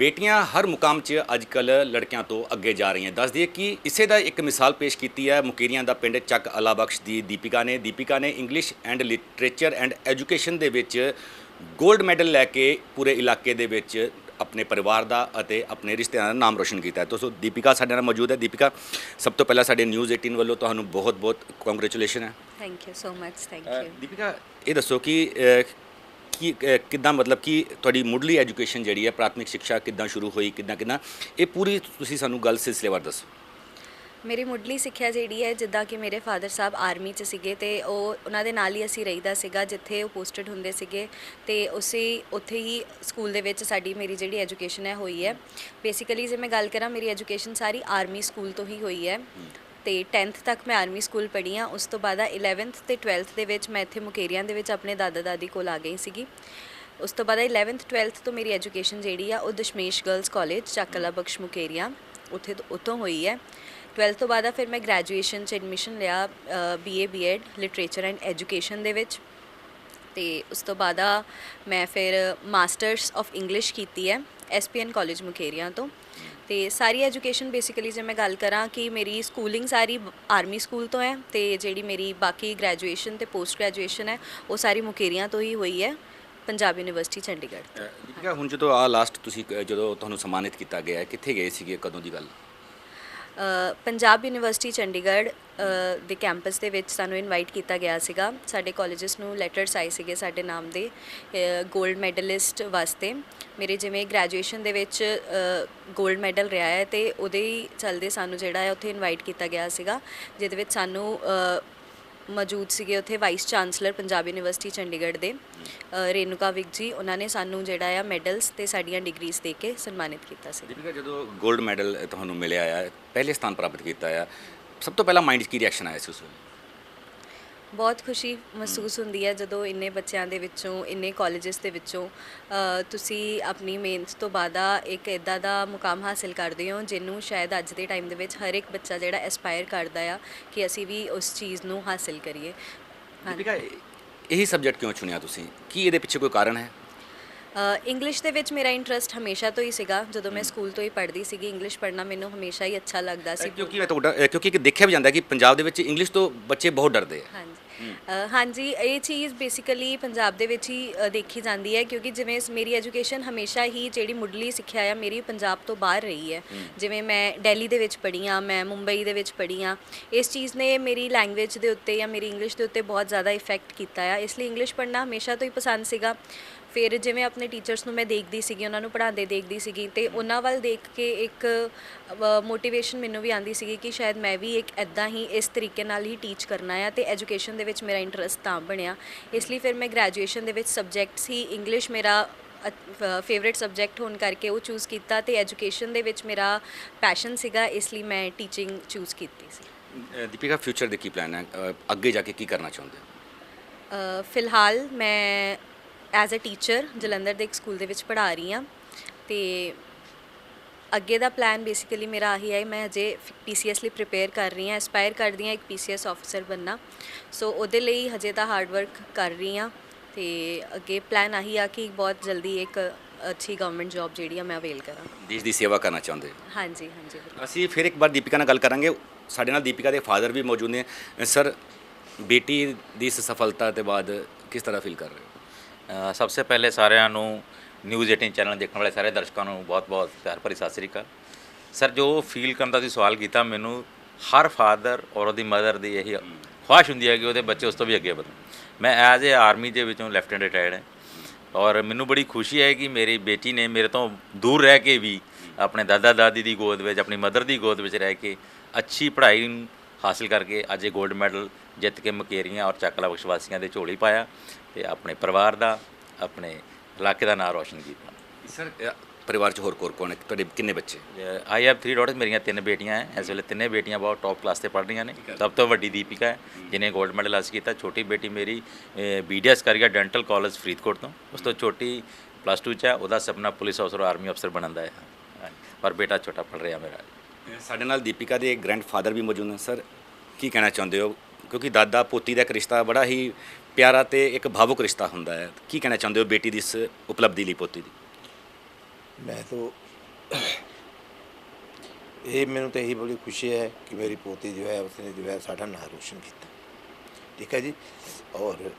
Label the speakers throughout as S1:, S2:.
S1: ਬੇਟੀਆਂ ਹਰ ਮੁਕਾਮ 'ਚ ਅੱਜਕੱਲ ਲੜਕਿਆਂ ਤੋਂ ਅੱਗੇ ਜਾ ਰਹੀਆਂ। ਦੱਸ ਦਈਏ ਕਿ ਇਸੇ ਦਾ ਇੱਕ ਮਿਸਾਲ ਪੇਸ਼ ਕੀਤੀ ਹੈ ਮੁਕੇਰੀਆਂ ਦਾ ਪਿੰਡ ਚੱਕ ਅਲਾਬਖਸ਼ ਦੀ ਦੀਪਿਕਾ ਨੇ। ਦੀਪਿਕਾ ਨੇ English and literature and education ਦੇ ਵਿੱਚ 골ਡ ਮੈਡਲ ਲੈ ਕੇ ਪੂਰੇ ਇਲਾਕੇ ਦੇ ਵਿੱਚ ਆਪਣੇ ਪਰਿਵਾਰ ਦਾ ਅਤੇ ਆਪਣੇ ਰਿਸ਼ਤੇਦਾਰਾਂ ਦਾ ਨਾਮ ਰੋਸ਼ਨ ਕੀਤਾ ਹੈ। ਦੋਸਤੋ ਦੀਪਿਕਾ ਸਾਡੇ ਨਾਲ ਮੌਜੂਦ ਹੈ। ਦੀਪਿਕਾ ਸਭ ਤੋਂ ਪਹਿਲਾਂ ਸਾਡੇ ਨਿਊਜ਼ 18 ਵੱਲੋਂ ਤੁਹਾਨੂੰ ਬਹੁਤ-ਬਹੁਤ ਕੰਗ੍ਰੈਚੁਲੇਸ਼ਨ ਹੈ।
S2: Thank you so much thank you
S1: Deepika ਇਹ ਦੱਸੋ ਕਿ ਕਿ ਕਿੱਦਾਂ ਮਤਲਬ ਕਿ ਤੁਹਾਡੀ ਮੁੱਢਲੀ ਐਜੂਕੇਸ਼ਨ ਜਿਹੜੀ ਹੈ, ਪ੍ਰਾਥਮਿਕ ਸਿੱਖਿਆ ਕਿੱਦਾਂ ਸ਼ੁਰੂ ਹੋਈ, ਕਿੱਦਾਂ ਕਿੱਦਾਂ? ਇਹ ਪੂਰੀ ਤੁਸੀਂ ਸਾਨੂੰ ਗੱਲ ਸਿਲਸਿਲੇਵਾਰ ਦੱਸੋ।
S2: ਮੇਰੀ ਮੁੱਢਲੀ ਸਿੱਖਿਆ ਜਿਹੜੀ ਹੈ, ਜਿੱਦਾਂ ਕਿ ਮੇਰੇ ਫਾਦਰ ਸਾਹਿਬ ਆਰਮੀ 'ਚ ਸੀਗੇ ਤੇ ਉਹ, ਉਹਨਾਂ ਦੇ ਨਾਲ ਹੀ ਅਸੀਂ ਰਹੀਦਾ ਸੀਗਾ, ਜਿੱਥੇ ਉਹ ਪੋਸਟਡ ਹੁੰਦੇ ਸੀਗੇ ਤੇ ਉਸੇ, ਉੱਥੇ ਹੀ ਸਕੂਲ ਦੇ ਵਿੱਚ ਸਾਡੀ ਮੇਰੀ ਜਿਹੜੀ ਐਜੂਕੇਸ਼ਨ ਹੈ, ਹੋਈ ਹੈ। ਬੇਸਿਕਲੀ ਜੇ ਮੈਂ ਗੱਲ ਕਰਾਂ, ਮੇਰੀ ਐਜੂਕੇਸ਼ਨ ਸਾਰੀ ਆਰਮੀ ਸਕੂਲ ਤੋਂ ਹੀ ਹੋਈ ਹੈ। ਤੇ 10th ਤੱਕ ਮੈਂ ਆਰਮੀ ਸਕੂਲ ਪੜ੍ਹੀ ਹਾਂ। ਉਸ ਤੋਂ ਬਾਅਦ 11th ਤੇ 12th ਦੇ ਵਿੱਚ ਮੈਂ ਇੱਥੇ ਮੁਕੇਰੀਆਂ ਦੇ ਵਿੱਚ ਆਪਣੇ ਦਾਦਾ ਦਾਦੀ ਕੋਲ ਆ ਗਈ ਸੀਗੀ। ਉਸ ਤੋਂ ਬਾਅਦ 11th 12th ਤੋਂ ਮੇਰੀ ਐਜੂਕੇਸ਼ਨ ਜਿਹੜੀ ਆ, ਉਹ ਦਸ਼ਮੇਸ਼ ਗਰਲਸ ਕਾਲਜ, ਚੱਕਲਾ ਬਖਸ਼ ਮੁਕੇਰੀਆਂ ਉੱਥੇ ਤੋਂ, ਉੱਥੋਂ ਹੋਈ ਹੈ। 12th ਤੋਂ ਬਾਅਦ ਫਿਰ ਮੈਂ ਗ੍ਰੈਜੂਏਸ਼ਨ 'ਚ ਐਡਮਿਸ਼ਨ ਲਿਆ BA BEd literature and education ਦੇ ਵਿੱਚ। ਤੇ ਉਸ ਤੋਂ ਬਾਅਦ ਮੈਂ ਫਿਰ ਮਾਸਟਰਸ ਆਫ ਇੰਗਲਿਸ਼ ਕੀਤੀ ਹੈ ਐਸਪੀਐਨ ਕਾਲਜ ਮੁਕੇਰੀਆਂ ਤੋਂ। ਤੇ ਸਾਰੀ ਐਜੂਕੇਸ਼ਨ ਬੇਸਿਕਲੀ ਜੇ ਮੈਂ ਗੱਲ ਕਰਾਂ ਕਿ ਮੇਰੀ ਸਕੂਲਿੰਗ ਸਾਰੀ ਆਰਮੀ ਸਕੂਲ ਤੋਂ ਹੈ ਤੇ ਜਿਹੜੀ ਮੇਰੀ ਬਾਕੀ ਗ੍ਰੈਜੂਏਸ਼ਨ ਤੇ ਪੋਸਟ ਗ੍ਰੈਜੂਏਸ਼ਨ ਹੈ ਉਹ ਸਾਰੀ ਮੁਕੇਰੀਆਂ ਤੋਂ ਹੀ ਹੋਈ ਹੈ ਪੰਜਾਬ ਯੂਨੀਵਰਸਿਟੀ ਚੰਡੀਗੜ੍ਹ ਤੋਂ।
S1: ਹੁਣ ਜਦੋਂ ਆ ਲਾਸਟ ਤੁਸੀਂ ਜਦੋਂ ਤੁਹਾਨੂੰ ਸਨਮਾਨਿਤ ਕੀਤਾ ਗਿਆ ਹੈ, ਕਿੱਥੇ ਗਏ ਸੀਗੇ ਕਦੋਂ ਦੀ ਗੱਲ
S2: ਪੰਜਾਬ ਯੂਨੀਵਰਸਿਟੀ ਚੰਡੀਗੜ੍ਹ ਦੇ ਕੈਂਪਸ ਦੇ ਵਿੱਚ ਸਾਨੂੰ ਇਨਵਾਈਟ ਕੀਤਾ ਗਿਆ ਸੀਗਾ। ਸਾਡੇ ਕਾਲਜਸ ਨੂੰ ਲੈਟਰਸ ਆਏ ਸੀਗੇ ਸਾਡੇ ਨਾਮ ਦੇ 골ਡ ਮੈਡਲਿਸਟ ਵਾਸਤੇ। ਮੇਰੇ ਜਿਵੇਂ ਗ੍ਰੈਜੂਏਸ਼ਨ ਦੇ ਵਿੱਚ 골ਡ ਮੈਡਲ ਰਿਹਾ ਹੈ ਤੇ ਉਹਦੇ ਹੀ ਚਲਦੇ ਸਾਨੂੰ ਜਿਹੜਾ ਹੈ ਉੱਥੇ ਇਨਵਾਈਟ ਕੀਤਾ ਗਿਆ ਸੀਗਾ, ਜਿਹਦੇ ਵਿੱਚ ਸਾਨੂੰ ਮੌਜੂਦ ਸੀਗੇ ਉੱਥੇ vice chancellor Punjab university Chandigarh ਦੇ। ਅ, ਰੇਨੂਕਾ ਵਿਕ ਜੀ ਉਹਨਾਂ ਨੇ ਸਾਨੂੰ ਜਿਹੜਾ ਆ ਮੈਡਲਸ ਤੇ ਸਾਡੀਆਂ ਡਿਗਰੀਜ਼ ਦੇ ਕੇ ਸਨਮਾਨਿਤ ਕੀਤਾ ਸੀ।
S1: ਦੀਪਿਕਾ ਜਦੋਂ 골ਡ ਮੈਡਲ ਤੁਹਾਨੂੰ ਮਿਲਿਆ ਆ ਪਹਿਲੇ ਸਥਾਨ ਪ੍ਰਾਪਤ ਕੀਤਾ ਆ ਸਭ ਤੋਂ ਪਹਿਲਾਂ ਮਾਈਂਡ 'ਚ ਕੀ ਰਿਐਕਸ਼ਨ ਆਇਆ ਸੀ ਉਸ ਵੇਲੇ?
S2: ਬਹੁਤ ਖੁਸ਼ੀ ਮਹਿਸੂਸ ਹੁੰਦੀ ਹੈ ਜਦੋਂ ਇੰਨੇ ਬੱਚਿਆਂ ਦੇ ਵਿੱਚੋਂ ਇੰਨੇ ਕਾਲਜਸ ਦੇ ਵਿੱਚੋਂ ਤੁਸੀਂ ਆਪਣੀ ਮਿਹਨਤ ਤੋਂ ਬਾਅਦ ਇੱਕ ਇਦਾਂ ਦਾ ਮੁਕਾਮ ਹਾਸਿਲ ਕਰਦੇ ਹੋ ਜਿਹਨੂੰ ਸ਼ਾਇਦ ਅੱਜ ਦੇ ਟਾਈਮ ਦੇ ਵਿੱਚ ਹਰ ਇੱਕ ਬੱਚਾ ਜਿਹੜਾ ਐਸਪਾਇਰ ਕਰਦਾ ਆ ਕਿ ਅਸੀਂ ਵੀ ਉਸ ਚੀਜ਼ ਨੂੰ ਹਾਸਿਲ ਕਰੀਏ।
S1: ਦੀਪਿਕਾ ਇਹੀ ਸਬਜੈਕਟ ਕਿਉਂ ਚੁਣਿਆ ਤੁਸੀਂ? ਕੀ ਇਹਦੇ ਪਿੱਛੇ ਕੋਈ ਕਾਰਨ ਹੈ?
S2: ਇੰਗਲਿਸ਼ ਦੇ ਵਿੱਚ ਮੇਰਾ ਇੰਟਰਸਟ ਹਮੇਸ਼ਾ ਤੋਂ ਹੀ ਸੀਗਾ ਜਦੋਂ ਮੈਂ ਸਕੂਲ ਤੋਂ ਹੀ ਪੜ੍ਹਦੀ ਸੀਗੀ। ਇੰਗਲਿਸ਼ ਪੜ੍ਹਨਾ ਮੈਨੂੰ ਹਮੇਸ਼ਾ ਹੀ ਅੱਛਾ ਲੱਗਦਾ ਸੀ।
S1: ਕਿਉਂਕਿ ਮੈਂ ਤੁਹਾਡਾ ਕਿਉਂਕਿ ਦੇਖਿਆ ਵੀ ਜਾਂਦਾ ਕਿ ਪੰਜਾਬ ਦੇ ਵਿੱਚ ਇੰਗਲਿਸ਼ ਤੋਂ ਬੱਚੇ ਬਹੁਤ ਡਰਦੇ ਆ।
S2: ਹਾਂਜੀ। ਹਾਂਜੀ ਇਹ ਚੀਜ਼ ਬੇਸਿਕਲੀ ਪੰਜਾਬ ਦੇ ਵਿੱਚ ਹੀ ਅ, ਦੇਖੀ ਜਾਂਦੀ ਹੈ ਕਿਉਂਕਿ ਜਿਵੇਂ ਸ- ਮੇਰੀ ਐਜੂਕੇਸ਼ਨ ਹਮੇਸ਼ਾ ਹੀ ਜਿਹੜੀ ਮੁੱਢਲੀ ਸਿੱਖਿਆ ਆ ਮੇਰੀ ਪੰਜਾਬ ਤੋਂ ਬਾਹਰ ਰਹੀ ਹੈ। ਜਿਵੇਂ ਮੈਂ ਦਿੱਲੀ ਦੇ ਵਿੱਚ ਪੜ੍ਹੀ ਹਾਂ ਮੈਂ ਮੁੰਬਈ ਦੇ ਵਿੱਚ ਪੜ੍ਹੀ ਹਾਂ ਇਸ ਚੀਜ਼ ਨੇ ਮੇਰੀ ਲੈਂਗੁਏਜ ਦੇ ਉੱਤੇ ਜਾਂ ਮੇਰੀ ਇੰਗਲਿਸ਼ ਦੇ ਉੱਤੇ ਬਹੁਤ ਜ਼ਿਆਦਾ ਇਫੈਕਟ ਕੀਤਾ ਆ। ਇਸ ਲਈ ਇੰਗਲਿਸ਼ ਪੜ੍ਹਨਾ ਹਮੇਸ਼ਾ ਤੋਂ ਹੀ ਪਸੰਦ ਸੀਗਾ। ਫਿਰ ਜਿਵੇਂ ਆਪਣੇ ਟੀਚਰਸ ਨੂੰ ਮੈਂ ਦੇਖਦੀ ਸੀਗੀ ਉਹਨਾਂ ਨੂੰ ਪੜ੍ਹਾਉਂਦੇ ਦੇਖਦੀ ਸੀਗੀ ਤੇ ਉਹਨਾਂ ਵੱਲ ਦੇਖ ਕੇ ਇੱਕ ਮੋਟੀਵੇਸ਼ਨ ਮੈਨੂੰ ਵੀ ਆਂਦੀ ਸੀਗੀ ਕਿ ਸ਼ਾਇਦ ਮੈਂ ਵੀ ਇੱਕ ਐਦਾਂ ਹੀ ਇਸ ਤਰੀਕੇ ਨਾਲ ਹੀ ਟੀਚ ਕਰਨਾ ਆ ਤੇ ਐਜੂਕੇਸ਼ਨ ਦੇ ਵਿੱਚ ਮੇਰਾ ਇੰਟਰਸਟ ਤਾਂ ਬਣਿਆ। ਇਸ ਲਈ ਫਿਰ ਮੈਂ ਗ੍ਰੈਜੂਏਸ਼ਨ ਦੇ ਵਿੱਚ ਸਬਜੈਕਟਸ ਹੀ ਇੰਗਲਿਸ਼ ਮੇਰਾ ਫੇਵਰਿਟ ਸਬਜੈਕਟ ਹੋਣ ਕਰਕੇ ਉਹ ਚੂਜ਼ ਕੀਤਾ ਤੇ ਐਜੂਕੇਸ਼ਨ ਦੇ ਵਿੱਚ ਮੇਰਾ ਪੈਸ਼ਨ ਸੀਗਾ ਇਸ ਲਈ ਮੈਂ ਟੀਚਿੰਗ ਚੂਜ਼ ਕੀਤੀ ਸੀ।
S1: ਦੀਪਿਕਾ ਫਿਊਚਰ ਦੇ ਕੀ ਪਲਾਨ ਹੈ? ਅੱਗੇ ਜਾ ਕੇ ਕੀ ਕਰਨਾ ਚਾਹੁੰਦੇ ਹੋ?
S2: ਫਿਲਹਾਲ ਮੈਂ ਐਜ਼ ਅ ਟੀਚਰ ਜਲੰਧਰ ਦੇ ਇੱਕ ਸਕੂਲ ਦੇ ਵਿੱਚ ਪੜ੍ਹਾ ਰਹੀ ਹਾਂ ਤੇ ਅੱਗੇ ਦਾ ਪਲਾਨ ਬੇਸਿਕਲੀ ਮੇਰਾ ਆਹੀ ਹੈ ਮੈਂ ਹਜੇ ਪੀਸੀਐਸ ਲਈ ਪ੍ਰਿਪੇਅਰ ਕਰ ਰਹੀ ਹਾਂ ਐਸਪਾਇਰ ਕਰਦੀ ਹਾਂ ਇੱਕ ਪੀਸੀਐਸ ਆਫੀਸਰ ਬਣਨਾ। ਸੋ ਉਹਦੇ ਲਈ ਹਜੇ ਤਾਂ ਹਾਰਡ ਵਰਕ ਕਰ ਰਹੀ ਹਾਂ ਤੇ ਅੱਗੇ ਪਲਾਨ ਆਹੀ ਆ ਕਿ ਬਹੁਤ ਜਲਦੀ ਇੱਕ ਅੱਛੀ ਗਵਰਨਮੈਂਟ ਜੌਬ ਜਿਹੜੀ ਆ ਮੈਂ ਅਵੇਲ ਕਰਾਂ।
S1: ਦੇਸ਼ ਦੀ ਸੇਵਾ ਕਰਨਾ ਚਾਹੁੰਦੇ
S2: ਹਾਂਜੀ ਹਾਂਜੀ।
S1: ਅਸੀਂ ਫਿਰ ਇੱਕ ਵਾਰ ਦੀਪਿਕਾ ਨਾਲ ਗੱਲ ਕਰਾਂਗੇ। ਸਾਡੇ ਨਾਲ ਦੀਪਿਕਾ ਦੇ ਫਾਦਰ ਵੀ ਮੌਜੂਦ ਨੇ। ਸਰ ਬੇਟੀ ਦੀ ਇਸ ਸਫਲਤਾ ਦੇ ਬਾਅਦ ਕਿਸ ਤਰ੍ਹਾਂ ਫੀਲ ਕਰ ਰਹੇ ਹੋ?
S3: ਸਭ ਤੋਂ ਪਹਿਲੇ ਸਾਰਿਆਂ ਨੂੰ ਨਿਊਜ਼ 18 ਚੈਨਲ ਦੇਖਣ ਵਾਲੇ ਸਾਰੇ ਦਰਸ਼ਕਾਂ ਨੂੰ ਬਹੁਤ-ਬਹੁਤ ਪਿਆਰ ਭਰੀ ਸਤਿ ਸ੍ਰੀ ਅਕਾਲ। ਸਰ, ਜੋ ਫੀਲ ਕਰਨ ਦਾ ਤੁਸੀਂ ਸਵਾਲ ਕੀਤਾ, ਮੈਨੂੰ ਹਰ ਫਾਦਰ ਔਰ ਉਹਦੀ ਮਦਰ ਦੀ ਇਹੀ ਖੁਆਇਸ਼ ਹੁੰਦੀ ਹੈ ਕਿ ਉਹਦੇ ਬੱਚੇ ਉਸ ਤੋਂ ਵੀ ਅੱਗੇ ਵਧਣ। ਮੈਂ ਐਜ਼ ਏ ਆਰਮੀ ਦੇ ਵਿੱਚੋਂ ਲੈਫਟੀਨੈਂਟ ਰਿਟਾਇਰਡ ਹਾਂ ਔਰ ਮੈਨੂੰ ਬੜੀ ਖੁਸ਼ੀ ਹੈ ਕਿ ਮੇਰੀ ਬੇਟੀ ਨੇ ਮੇਰੇ ਤੋਂ ਦੂਰ ਰਹਿ ਕੇ ਵੀ ਆਪਣੇ ਦਾਦਾ ਦਾਦੀ ਦੀ ਗੋਦ ਵਿੱਚ, ਆਪਣੀ ਮਦਰ ਦੀ ਗੋਦ ਵਿੱਚ ਰਹਿ ਕੇ ਅੱਛੀ ਪੜ੍ਹਾਈ ਹਾਸਿਲ ਕਰਕੇ ਅੱਜ ਇਹ 골ਡ ਮੈਡਲ ਜਿੱਤ ਕੇ ਮਕੇਰੀਆਂ ਔਰ ਚੱਕਲਾ ਬਖਸ਼ ਵਾਸੀਆਂ ਦੇ ਝੋਲੀ ਪਾਇਆ ਤੇ ਆਪਣੇ ਪਰਿਵਾਰ ਦਾ ਆਪਣੇ ਇਲਾਕੇ ਦਾ ਨਾਮ ਰੋਸ਼ਨ ਕੀਤਾ।
S1: ਸਰ ਪਰਿਵਾਰ 'ਚ ਹੋਰ ਕੋਰ ਕੌਣ ਤੁਹਾਡੇ ਕਿੰਨੇ ਬੱਚੇ?
S3: ਆਈ ਹੈਵ 3 ਡਾਟਰਸ ਮੇਰੀਆਂ ਤਿੰਨ ਬੇਟੀਆਂ ਹੈ। ਇਸ ਵੇਲੇ ਤਿੰਨੇ ਬੇਟੀਆਂ ਬਹੁਤ ਟੌਪ ਕਲਾਸ ਤੇ ਪੜ੍ਹ ਰਹੀਆਂ ਨੇ ਸਭ ਤੋਂ ਵੱਡੀ ਦੀਪਿਕਾ ਹੈ ਜਿਨੇ 골ਡ ਮੈਡਲ ਹਾਸਲ ਕੀਤਾ। ਛੋਟੀ ਬੇਟੀ ਮੇਰੀ ਬੀਡੀਐਸ ਕਰ ਗਿਆ ਡੈਂਟਲ ਕਾਲਜ ਫਰੀਦਕੋਟ ਤੋਂ। ਉਸ ਤੋਂ ਛੋਟੀ ਪਲੱਸ 2 ਚ ਹੈ। ਉਹਦਾ ਸੁਪਨਾ ਪੁਲਿਸ ਅਫਸਰ ਆਰਮੀ ਅਫਸਰ ਬਣਨ ਦਾ ਹੈ। ਪਰ ਬੇਟਾ ਛੋਟਾ ਪੜ੍ਹ ਰਿਹਾ ਮੇਰਾ।
S1: ਸਾਡੇ ਨਾਲ ਦੀਪਿਕਾ ਦੇ ਗ੍ਰੈਂਡ ਫਾਦਰ ਵੀ ਮੌਜੂਦ ਹਨ ਸਰ। ਕੀ ਕਹਿਣਾ ਚਾਹੁੰਦੇ ਹੋ? ਕਿਉਂਕਿ ਦਾਦਾ ਪੋਤੀ ਦਾ ਇੱਕ ਰਿਸ਼ਤਾ ਬੜਾ ਹੀ ਪਿਆਰਾ ਤੇ ਇੱਕ ਭਾਵੁਕ ਰਿਸ਼ਤਾ ਹੁੰਦਾ ਹੈ। ਕੀ ਕਹਿਣਾ ਚਾਹੁੰਦੇ ਹੋ ਬੇਟੀ ਦੀ ਇਸ ਉਪਲਬਧੀ ਲਈ, ਪੋਤੀ ਦੀ?
S4: ਮੈਂ ਤਾਂ ਇਹ ਮੈਨੂੰ ਤਾਂ ਇਹੀ ਬੜੀ ਖੁਸ਼ੀ ਹੈ ਕਿ ਮੇਰੀ ਪੋਤੀ ਜੋ ਹੈ, ਉਸਨੇ ਜੋ ਹੈ ਸਾਡਾ ਨਾਂ ਰੋਸ਼ਨ ਕੀਤਾ। ਠੀਕ ਹੈ ਜੀ? ਔਰ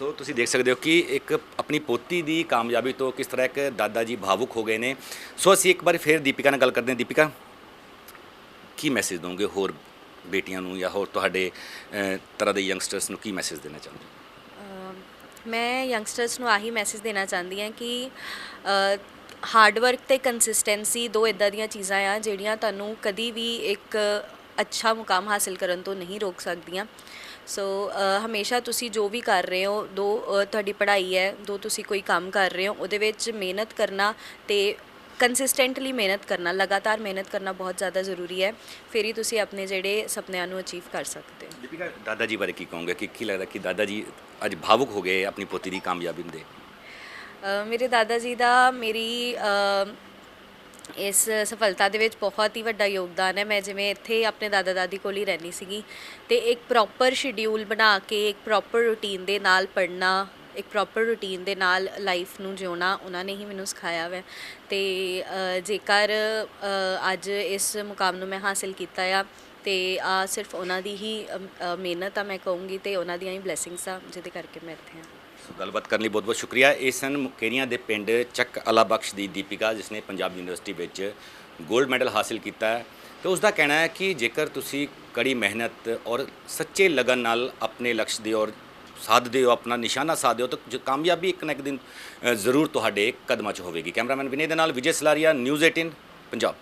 S1: ਸੋ ਤੁਸੀਂ ਦੇਖ ਸਕਦੇ ਹੋ ਕਿ ਇੱਕ ਆਪਣੀ ਪੋਤੀ ਦੀ ਕਾਮਯਾਬੀ ਤੋਂ ਕਿਸ ਤਰ੍ਹਾਂ ਇੱਕ ਦਾਦਾ ਜੀ ਭਾਵੁਕ ਹੋ ਗਏ ਨੇ। ਸੋ ਅਸੀਂ ਇੱਕ ਵਾਰ ਫਿਰ ਦੀਪਿਕਾ ਨਾਲ ਗੱਲ ਕਰਦੇ ਹਾਂ। ਦੀਪਿਕਾ, ਕੀ ਮੈਸੇਜ ਦੋਗੇ ਹੋਰ ਬੇਟੀਆਂ ਨੂੰ ਜਾਂ ਹੋਰ ਤੁਹਾਡੇ ਤਰ੍ਹਾਂ ਦੇ ਯੰਗਸਟਰਸ ਨੂੰ ਕੀ ਮੈਸੇਜ ਦੇਣਾ ਚਾਹੁੰਦੇ ਹੋ?
S2: ਮੈਂ ਯੰਗਸਟਰਸ ਨੂੰ ਆਹੀ ਮੈਸੇਜ ਦੇਣਾ ਚਾਹੁੰਦੀ ਹਾਂ ਕਿ ਹਾਰਡ ਵਰਕ ਤੇ ਕੰਸਿਸਟੈਂਸੀ ਦੋ ਇਦਾਂ ਦੀਆਂ ਚੀਜ਼ਾਂ ਆ ਜਿਹੜੀਆਂ ਤੁਹਾਨੂੰ ਕਦੀ ਵੀ ਇੱਕ ਅੱਛਾ ਮੁਕਾਮ ਹਾਸਿਲ ਕਰਨ ਤੋਂ ਨਹੀਂ ਰੋਕ ਸਕਦੀਆਂ। ਸੋ ਹਮੇਸ਼ਾ ਤੁਸੀਂ ਜੋ ਵੀ ਕਰ ਰਹੇ ਹੋ ਦੋ ਤੁਹਾਡੀ ਪੜ੍ਹਾਈ ਹੈ ਦੋ ਤੁਸੀਂ ਕੋਈ ਕੰਮ ਕਰ ਰਹੇ ਹੋ ਉਹਦੇ ਵਿੱਚ ਮਿਹਨਤ ਕਰਨਾ ਤੇ ਕੰਸਿਸਟੈਂਟਲੀ ਮਿਹਨਤ ਕਰਨਾ ਲਗਾਤਾਰ ਮਿਹਨਤ ਕਰਨਾ ਬਹੁਤ ਜ਼ਿਆਦਾ ਜ਼ਰੂਰੀ ਹੈ। ਫਿਰ ਹੀ ਤੁਸੀਂ ਆਪਣੇ ਜਿਹੜੇ ਸੁਪਨਿਆਂ ਨੂੰ ਅਚੀਵ ਕਰ ਸਕਦੇ ਹੋ।
S1: ਦੀਪਿਕਾ ਦਾਦਾ ਜੀ ਬਾਰੇ ਕੀ ਕਹੋਗੇ? ਕਿ ਕੀ ਲੱਗਦਾ ਕਿ ਦਾਦਾ ਜੀ ਅੱਜ ਭਾਵੁਕ ਹੋ ਗਏ ਆਪਣੀ ਪੋਤੀ ਦੀ ਕਾਮਯਾਬੀ ਦੇ
S2: ਮੇਰੇ ਦਾਦਾ ਜੀ ਦਾ ਮੇਰੀ ਇਸ ਸਫਲਤਾ ਦੇ ਵਿੱਚ ਬਹੁਤ ਹੀ ਵੱਡਾ ਯੋਗਦਾਨ ਹੈ। ਮੈਂ ਜਿਵੇਂ ਇੱਥੇ ਆਪਣੇ ਦਾਦਾ ਦਾਦੀ ਕੋਲ ਹੀ ਰਹਿੰਦੀ ਸੀਗੀ ਤੇ ਇੱਕ ਪ੍ਰੋਪਰ ਸ਼ਡਿਊਲ ਬਣਾ ਕੇ, ਇੱਕ ਪ੍ਰੋਪਰ ਰੂਟੀਨ ਦੇ ਨਾਲ ਪੜ੍ਹਨਾ, ਇੱਕ ਪ੍ਰੋਪਰ ਰੂਟੀਨ ਦੇ ਨਾਲ ਲਾਈਫ ਨੂੰ ਜਿਉਣਾ, ਉਹਨਾਂ ਨੇ ਹੀ ਮੈਨੂੰ ਸਿਖਾਇਆ ਵੈ। ਤੇ ਜੇਕਰ ਅੱਜ ਇਸ ਮੁਕਾਮ ਨੂੰ ਮੈਂ ਹਾਸਿਲ ਕੀਤਾ ਆ, ਤੇ ਆ ਸਿਰਫ ਉਹਨਾਂ ਦੀ ਹੀ ਮਿਹਨਤ ਆ ਮੈਂ ਕਹੂੰਗੀ ਤੇ ਉਹਨਾਂ ਦੀਆਂ ਹੀ ਬਲੇਸਿੰਗਸ ਆ, ਜਿਹਦੇ ਕਰਕੇ ਮੈਂ ਇੱਥੇ ਹਾਂ
S1: ਸੋ ਗੱਲਬਾਤ ਕਰਨ ਲਈ ਬਹੁਤ ਬਹੁਤ ਸ਼ੁਕਰੀਆ। ਇਹ ਸਨ ਮੁਕੇਰੀਆਂ ਦੇ ਪਿੰਡ ਚੱਕ ਅਲਾਬਖਸ਼ ਦੀ ਦੀਪਿਕਾ ਜਿਸ ਨੇ ਪੰਜਾਬ ਯੂਨੀਵਰਸਿਟੀ ਵਿੱਚ 골ਡ ਮੈਡਲ ਹਾਸਿਲ ਕੀਤਾ ਹੈ। ਤੇ ਉਸ ਦਾ ਕਹਿਣਾ ਹੈ ਕਿ ਜੇਕਰ ਤੁਸੀਂ ਕੜੀ ਮਿਹਨਤ ਔਰ ਸੱਚੇ ਲਗਨ ਨਾਲ ਆਪਣੇ ਲਕਸ਼ ਦੀ ਔਰ ਸਾਧਦੇ ਹੋ ਆਪਣਾ ਨਿਸ਼ਾਨਾ ਸਾਧਦੇ ਹੋ ਤਾਂ ਕਾਮਯਾਬੀ ਇੱਕ ਨਾ ਇੱਕ ਦਿਨ ਜ਼ਰੂਰ ਤੁਹਾਡੇ ਕਦਮਾਂ 'ਚ ਹੋਵੇਗੀ। ਕੈਮਰਾਮੈਨ ਵਿਨੇ ਦੇ ਨਾਲ ਵਿਜੇ ਸਲਾਰੀਆ, ਨਿਊਜ਼ 18 ਪੰਜਾਬ।